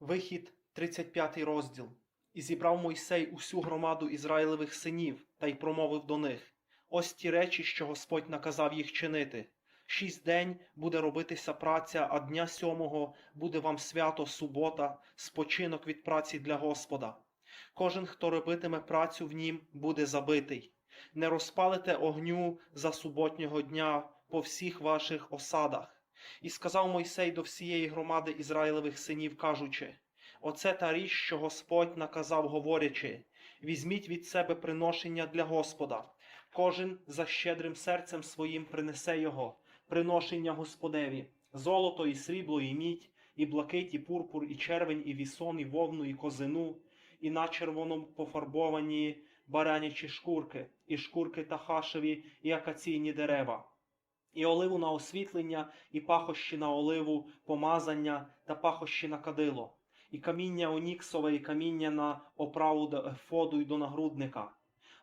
Вихід, 35 розділ. І зібрав Мойсей усю громаду Ізраїлевих синів та й промовив до них: Ось ті речі, що Господь наказав їх чинити. Шість день буде робитися праця, а дня сьомого буде вам свято, субота, спочинок від праці для Господа. Кожен, хто робитиме працю в нім, буде забитий. Не розпалите огню за суботнього дня по всіх ваших осадах. І сказав Мойсей до всієї громади Ізраїлевих синів, кажучи: Оце та річ, що Господь наказав, говорячи: візьміть від себе приношення для Господа. Кожен за щедрим серцем своїм принесе його, приношення Господеві, золото і срібло, і мідь, і блакить, і пурпур, і червень, і вісон, і вовну, і козину, і на червоно пофарбовані баранячі шкурки, і шкурки тахашеві, і акаційні дерева і оливу на освітлення, і пахощі на оливу, помазання та пахощі на кадило, і каміння оніксове, і каміння на оправу до ефоду й до нагрудника.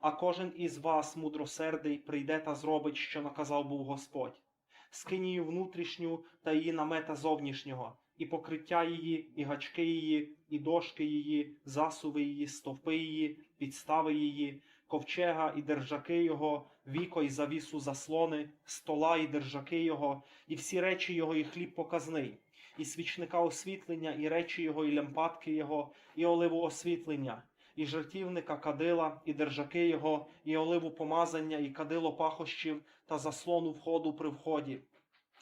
А кожен із вас, мудросердий, прийде та зробить, що наказав був Господь, скинію внутрішню та її намета зовнішнього, і покриття її, і гачки її, і дошки її, засуви її, стовпи її, підстави її, ковчега і держаки його, віко і завісу заслони, стола і держаки його, і всі речі його, і хліб показний, і свічника освітлення, і речі його, і лямпадки його, і оливу освітлення, і жертівника кадила, і держаки його, і оливу помазання, і кадило пахощів та заслону входу при вході,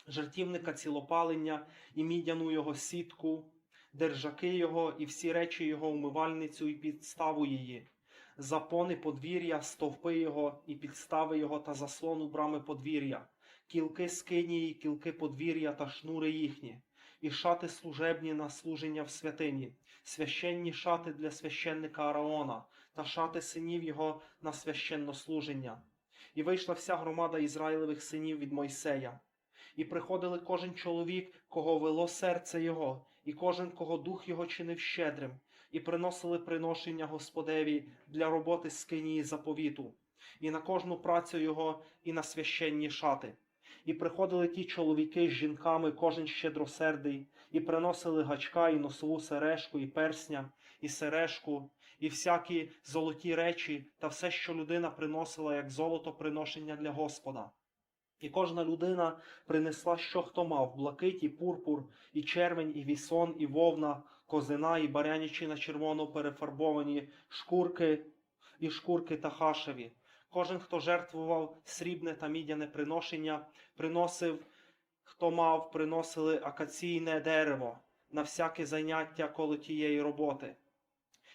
жертівника цілопалення, і мідяну його сітку, держаки його, і всі речі його, умивальницю, і підставу її запони подвір'я, стовпи його і підстави його та заслону брами подвір'я, кілки скинії, кілки подвір'я та шнури їхні, і шати служебні на служення в святині, священні шати для священника Араона, та шати синів його на священнослуження. І вийшла вся громада Ізраїлевих синів від Мойсея. І приходили кожен чоловік, кого вело серце його, і кожен, кого дух його чинив щедрим, і приносили приношення Господеві для роботи скинії заповіту, і на кожну працю його, і на священні шати. І приходили ті чоловіки з жінками, кожен щедросердий, і приносили гачка, і носову сережку, і персня, і сережку, і всякі золоті речі, та все, що людина приносила, як золото приношення для Господа. І кожна людина принесла, що хто мав блакить, і пурпур, і червень, і вісон, і вовна, козина, і баряничі на червоно перефарбовані шкурки і шкурки тахашеві. Кожен, хто жертвував срібне та мідяне приношення, приносив, хто мав, приносили акаційне дерево на всяке заняття коло тієї роботи.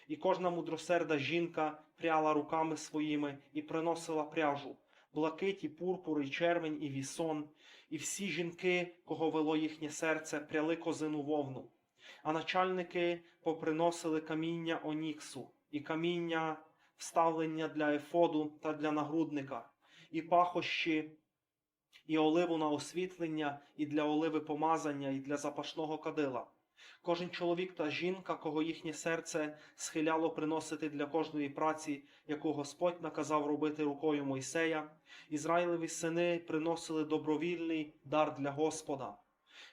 І кожна мудросерда жінка пряла руками своїми і приносила пряжу блакить, і пурпур, і червень, і вісон, і всі жінки, кого вело їхнє серце, пряли козину вовну. А начальники поприносили каміння оніксу, і каміння вставлення для ефоду та для нагрудника, і пахощі, і оливу на освітлення, і для оливи помазання, і для запашного кадила. Кожен чоловік та жінка, кого їхнє серце схиляло приносити для кожної праці, яку Господь наказав робити рукою Мойсея, Ізраїлеві сини приносили добровільний дар для Господа.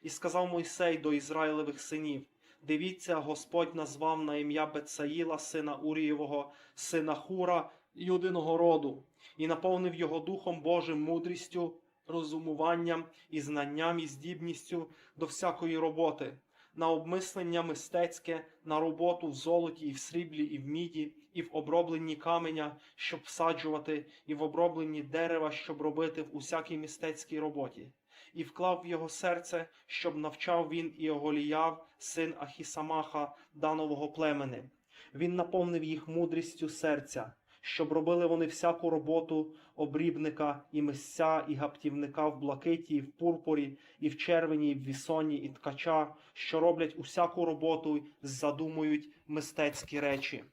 І сказав Мойсей до Ізраїлевих синів: Дивіться, Господь назвав на ім'я Бецаїла, сина Урієвого, сина Хура, юдиного роду, і наповнив його Духом Божим мудрістю, розумуванням і знанням і здібністю до всякої роботи на обмислення мистецьке, на роботу в золоті, і в сріблі, і в міді, і в обробленні каменя, щоб всаджувати, і в обробленні дерева, щоб робити в усякій мистецькій роботі. І вклав в його серце, щоб навчав він і Оголіяв, син Ахісамаха, данового племени. Він наповнив їх мудрістю серця, щоб робили вони всяку роботу обрібника і мисця, і гаптівника в блакиті, і в пурпурі, і в червені, і в вісоні, і ткача, що роблять усяку роботу, задумують мистецькі речі.